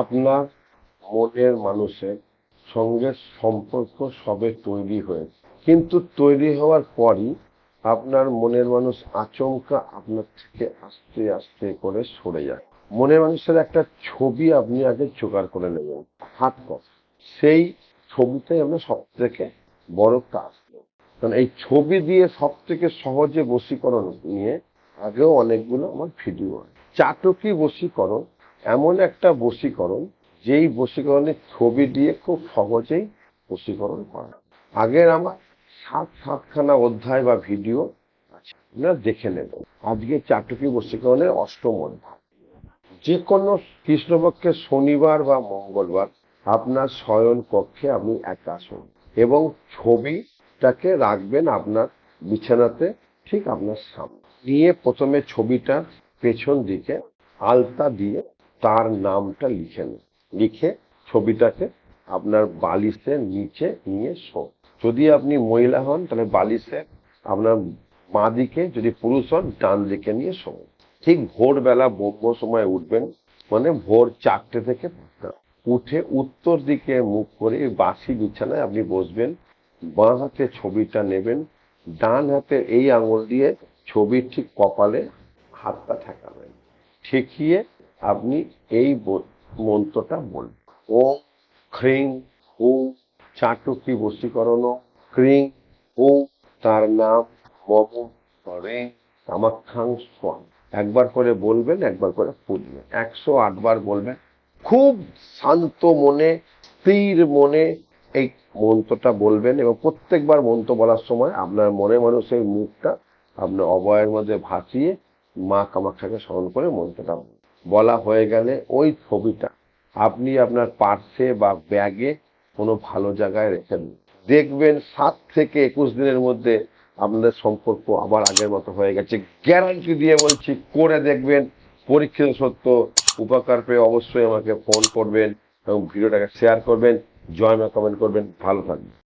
আপনার মনের মানুষের সঙ্গে সম্পর্ক সবে তৈরি হয়েছে। কিন্তু তৈরি হওয়ার পরই আপনার মনের মানুষ আচমকা আপনার থেকে আস্তে আস্তে করে সরে যায়। মনের মানুষের একটা ছবি আপনি আগে জোগাড় করে নেবেন, হাত কপি সেই ছবিটাই আমরা সব থেকে বড় কাজ। কারণ এই ছবি দিয়ে সব থেকে সহজে বশীকরণ নিয়ে আগেও অনেকগুলো আমার ভিডিও আছে। চাটকি বশীকরণ এমন একটা বশীকরণ, যেই বশীকরণের ছবি দিয়ে খুব সহজেই বশীকরণ করা। আগের আমার সাত, সাতখানা অধ্যায় বা ভিডিও আছে, আপনারা দেখে নেবেন। আজকে চাটুকি বশীকরণের অষ্টম অধ্যায়। যে কোনো কৃষ্ণপক্ষের শনিবার বা মঙ্গলবার আপনার শয়ন কক্ষে আপনি একা আসুন এবং ছবিটাকে রাখবেন আপনার বিছানাতে ঠিক আপনার সামনে। নিয়ে প্রথমে ছবিটা পেছন দিকে আলতা দিয়ে তার নামটা লিখে নেন লিখে ছবিটাকে আপনার বালিশের নিচে নিয়ে শোন। যদি আপনি মহিলা হন, তাহলে বালিশের আপনার বাঁ দিকে, যদি পুরুষ হন, ডান দিকে নিয়ে শোন। ঠিক ভোরবেলা ব্রহ্ম সময় উঠবেন মানে ভোর চারটে থেকে পাঁচটা। উঠে উত্তর দিকে মুখ করে বাসি বিছানায় আপনি বসবেন, বাঁ হাতে ছবিটা নেবেন, ডান হাতে এই আঙুল দিয়ে ছবির ঠিক কপালে হাতটা ঠেকাবেন। ঠেকিয়ে আপনি এই মন্ত্রটা বলবেন ওম খ্রিং হু চাটুকি বশীকরণ, ক্রিং হু তার নাম মম রিং কামাখ্যাং স্বাং। একবার করে বলবেন, একবার করে ফুলবেন একশো আটবার বলবেন। খুব শান্ত মনে, স্থির মনে এই মন্ত্রটা বলবেন এবং প্রত্যেকবার মন্ত্র বলার সময় আপনার মনে মানুষের মুখটা আপনার অবয়ের মধ্যে ভাসিয়ে মা কামাখ্যাকে স্মরণ করে মন্ত্রটা বলবেন। বলা হয়ে গেলে ওই ছবিটা আপনি আপনার পার্সে বা ব্যাগে কোনো ভালো জায়গায় রেখে দিন। দেখবেন সাত থেকে একুশ দিনের মধ্যে আপনাদের সম্পর্ক আবার আগের মতো হয়ে গেছে। গ্যারান্টি দিয়ে বলছি, করে দেখবেন, পরীক্ষিত সত্য, উপকার পেয়ে অবশ্যই আমাকে ফোন করবেন এবং ভিডিওটাকে শেয়ার করবেন, জয় মা কমেন্ট করবেন, ভালো থাকবেন।